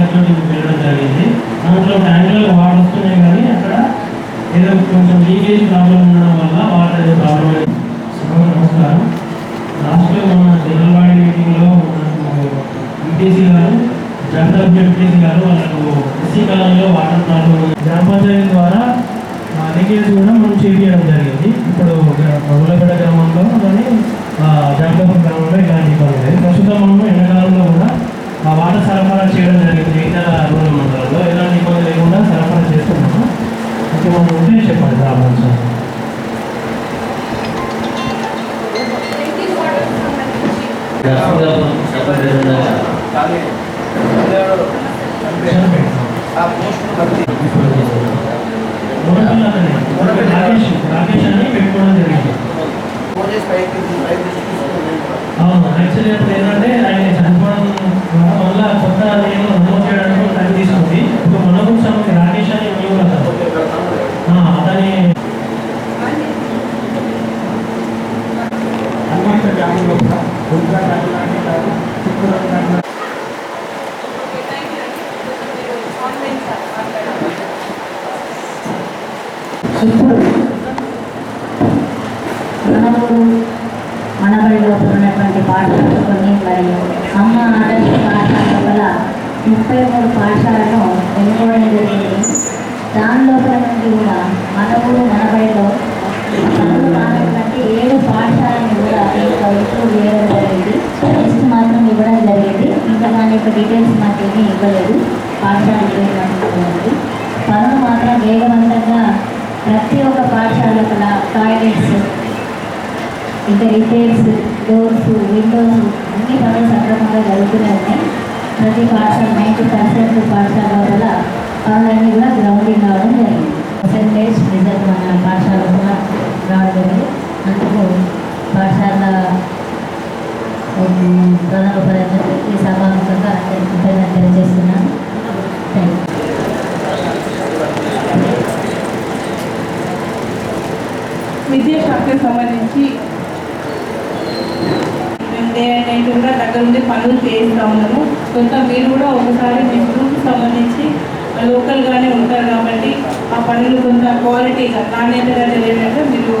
దీనికి వెళ్ళడం జరిగింది. దాంట్లో ట్యాంకులకు వాటర్ వస్తున్నాయి కానీ అక్కడ ఏదో కొంచెం లీకేజ్ ప్రాబ్లం ఉండడం వల్ల వాటర్ ఏదో ప్రాబ్లం నమస్కారం. లాస్ట్లో మన జనరల్వాడి আপনি మనకు మనబడిలో ఉన్నటువంటి పాఠశాలలు కొన్ని మరియు అమ్మ ఆదర్శ పాఠశాల వల్ల ముప్పై మూడు పాఠశాలను ఎన్నుకోవడం జరిగింది. దాని లోపల నుండి కూడా మనవుడు మనబడిలో ఏడు పాఠశాలను కూడా ఇంకా ఇంప్రూవ్ జరిగింది. లిస్ట్ మాత్రం ఇవ్వడం జరిగింది. ఇంకా దాని యొక్క డీటెయిల్స్ మాకు ఏమీ ఇవ్వలేదు. పాఠశాల పేరు మాత్రం పనులు మాత్రం వేగవంతంగా ప్రతి ఒక్క పాఠశాల టాయిలెట్స్ ఇంకా రిపేర్స్ డోర్స్ విండోస్ అన్ని పనులు సక్రమంగా జరుగుతూనే ఉన్నాయి ప్రతి పాఠశాల నైంటీ పర్సెంట్ పాఠశాల వల్ల పనులన్నీ కూడా గ్రౌండింగ్ కావడం జరిగింది. పర్సెంటేజ్ రిజల్ట్ మన పాఠశాల కూడా రావడం జరిగింది. విద్యాశాఖకు సంబంధించి మేము నైట్ కూడా దగ్గర ఉండి పనులు చేయిస్తూ ఉన్నాము. కొంత మీరు కూడా ఒకసారి మీ గ్రూప్కి సంబంధించి లోకల్గానే ఉంటారు కాబట్టి ఆ పనులు కొంత క్వాలిటీగా నాణ్యతగా జరిగేటట్టు మీరు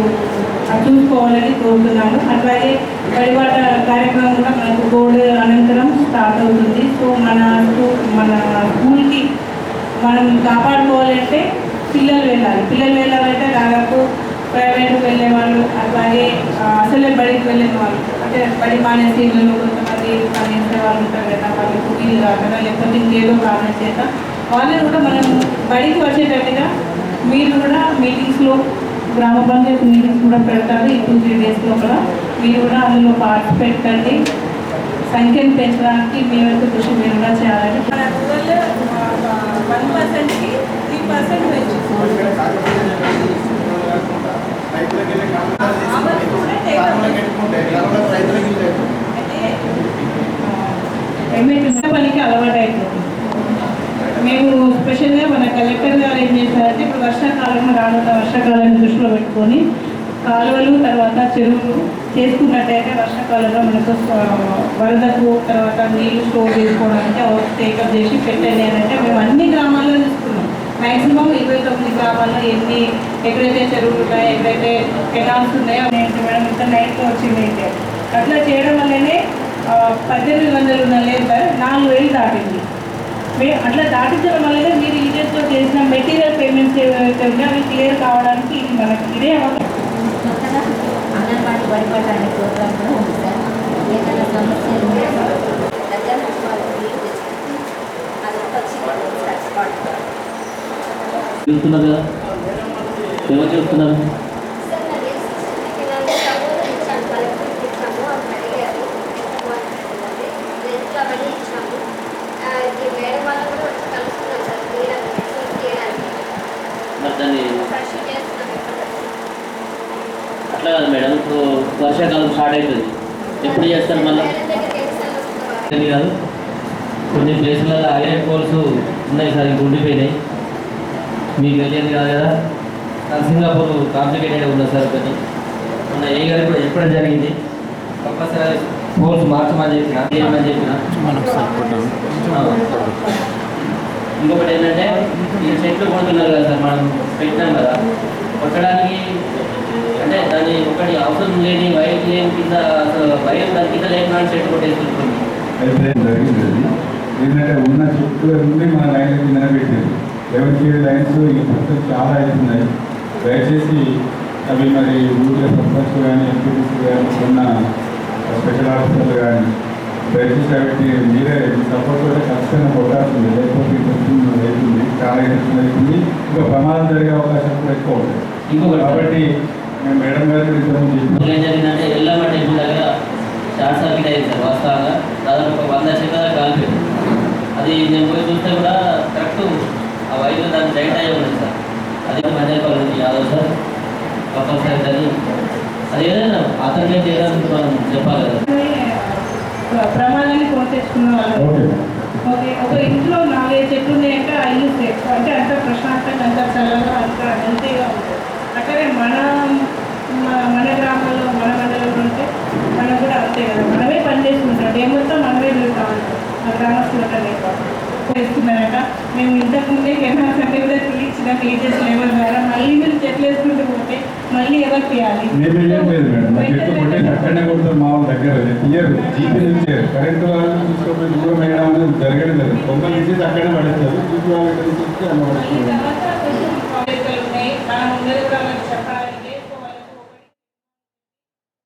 చూసుకోవాలని కోరుతున్నాను అట్లాగే పడిబాట కార్యక్రమం కూడా మనకు బోర్డు అనంతరం స్టార్ట్ అవుతుంది. సో మన మన స్కూల్కి మనం కాపాడుకోవాలంటే పిల్లలు వెళ్ళాలి. పిల్లలు వెళ్ళాలంటే దాదాపు ప్రైవేట్కి వెళ్ళే వాళ్ళు అలాగే అసలే బడికి వెళ్ళే వాళ్ళు అంటే బడి మానేసి ఇళ్ళలో కొంతమంది పనిచేసే వాళ్ళు ఉంటారు కదా వాళ్ళకి వీలు కాకుండా లేకపోతే ఇంకేదో కారణం చేత వాళ్ళని కూడా మనం బడికి వచ్చేటట్టుగా మీరు కూడా మీటింగ్స్లో గ్రామ పంచాయతీ మీటింగ్స్ కూడా పెడతారు ఈ టూ త్రీ డేస్ లోపల. మీరు కూడా అందులో పార్టిసిపేట్ కండి. సంఖ్యను పెంచడానికి మీ వరకు కృషి మీరు కూడా చేయాలని వన్ పర్సెంట్కి త్రీ పర్సెంట్ ఎంఏ పనికి అలవాటు అయిపోతుంది మేము స్పెషల్గా మన కలెక్టర్ గారు ఏం చేశారంటే ఇప్పుడు వర్షాకాలంలో రానున్న వర్షాకాలాన్ని దృష్టిలో పెట్టుకొని కాలువలు తర్వాత చెరువులు చేసుకున్నట్టయితే వర్షాకాలంలో మనకు వరదకు తర్వాత నీళ్ళు స్టోర్ చేసుకోవడానికి టేకప్ చేసి పెట్టండి అని అంటే మేము అన్ని గ్రామాల్లో మ్యాక్సిమం ఇరవై తొమ్మిది గ్రామాల్లో ఎన్ని ఎక్కడైతే చెరువులు ఉన్నాయో ఎక్కడైతే కెనాల్స్ ఉన్నాయో అనేది మేడం? ఇంత నైట్ వచ్చింది అయితే. అట్లా చేయడం వల్లనే పద్దెనిమిది వందలు ఉన్న లేబర్ నాలుగు వేలు దాటింది. మేము అట్లా దాటించడం వల్లనే మీరు ఈజెస్తో చేసిన మెటీరియల్ పేమెంట్స్ ఏవైతే ఉన్నాయో అవి క్లియర్ కావడానికి ఇది మనకి ఇదే కొత్తగా అంగన్వాడీ బడిపడడానికి ప్రోగ్రామ్ కూడా ఉంది సార్. ఏదైనా సమస్యలు ఉంటే దగ్గర నుంచి నీళ్ళు తెచ్చుకుంటే అది ఒక వచ్చి సార్. స్పాట్ చూస్తున్నారు కదా? ఎవరు చూస్తున్నారు మరి దాన్ని అట్లా కాదు మేడం ఇప్పుడు వర్షాకాలం స్టార్ట్ అవుతుంది. ఎప్పుడు చేస్తారు మళ్ళీ? కాదు కొన్ని ప్లేసులలో ఐరన్ పోల్స్ ఉన్నాయి సార్ ఇంక ఉండిపోయినాయి. మీకు తెలియదు కాదు కదా? సింగపూర్ కాంప్లికేటెడ్ ఉన్నది సార్ ఒకటి? మొన్న ఏ గారు కూడా చెప్పడం జరిగింది. కంపల్సరీ పోల్స్ మార్చమని చెప్పిన చేయమని చెప్పిన. ఇంకొకటి ఏంటంటే ఈ చెట్లు కొడుతున్నారు కదా సార్ మనం పెట్టినాం కదా. కొట్టడానికి అంటే దాని ఒకటి అవసరం లేని వైర్ లేని కింద అసలు వైర్ దాని కింద లేకుండా చెట్టు కొట్టేసుకుంటుంది. ఏంటంటే ఉన్న చుట్టూ నుండి మన లైన్ కింద పెట్టారు. ఎవరికి లైన్స్ ఈ ప్రస్తుతం చాలా అవుతున్నాయి దయచేసి అవి మరి ఊరిలో సర్పంచ్ కానీ ఎంపీటీసీ కానీ ఉన్న స్పెషల్ ఆఫీసర్లు కానీ దయచేసి అవి మీరే సపోర్ట్ కూడా ఖచ్చితంగా కొట్టాల్సింది. లేకపోతే ఇంట్రెస్టింగ్ అవుతుంది చాలా ఇంట్రెస్టింగ్ అవుతుంది. ఇంకా ప్రమాదం జరిగే అవకాశం కూడా ఎక్కువ ఉంటుంది. ఇంకొకటి కాబట్టి మేము మేడం గారికి ఏం జరిగిందంటే ఎల్లమ్మ టెంపుల్ దగ్గర షార్ట్ సర్క్యూట్ అయింది సార్ వాస్తవంగా. దాదాపు ఒక వంద చెట్ల కాలిపోయింది అది నేను పోయి చూస్తే కూడా కరెక్ట్ ఆ వైద్యులు దాన్ని జైట్ అయ్యి ఉంది సార్. అది మధ్యపల్లి నుంచి యాదవ్ సార్. కంపల్సరీ అని అది ఏదైనా అతనే చేయడానికి మనం చెప్పాలి కదా. ప్రమాదాన్ని కొని తెచ్చుకున్న వాళ్ళు. ఓకే. ఓకే ఒక ఇంట్లో నాలుగైదు చెట్లు ఉన్నాయంటే ఆ ఇల్లు సేఫ్ అంటే అంత ప్రశాంతంగా అంత చల్లగా అంత హెల్తీగా ఉంటుంది అక్కడే మన మన- మన గ్రామాల్లో మన మండలంలో ఉంటే మనం కూడా అంతే కదా. మనమే పని చేసుకుంటాం. డే మొత్తం మనమే తిరుగుతాం ఆ గ్రామస్తులతో వేస్తున్నారట మేము ఇంతకుముందే కెమెరా కంటే కూడా తీయించిన టీచర్స్ లెవెల్ ద్వారా మళ్ళీ మీరు చెట్లు వేసుకుంటూ పోతే మళ్ళీ ఎవరు తీయాలి మేము ఏం లేదు మేడం మా చెట్టు కొట్టేసి అక్కడనే కొడతారు మా వాళ్ళ దగ్గర తీయరు జీపీ నుంచి కరెంటు వాళ్ళు తీసుకొని దూరం వేయడం అనేది జరగడం లేదు కొంత తీసేసి అక్కడే పడేస్తారు జీపీ వాళ్ళు ఇక్కడ తీసుకొచ్చి అలా మళ్ళీ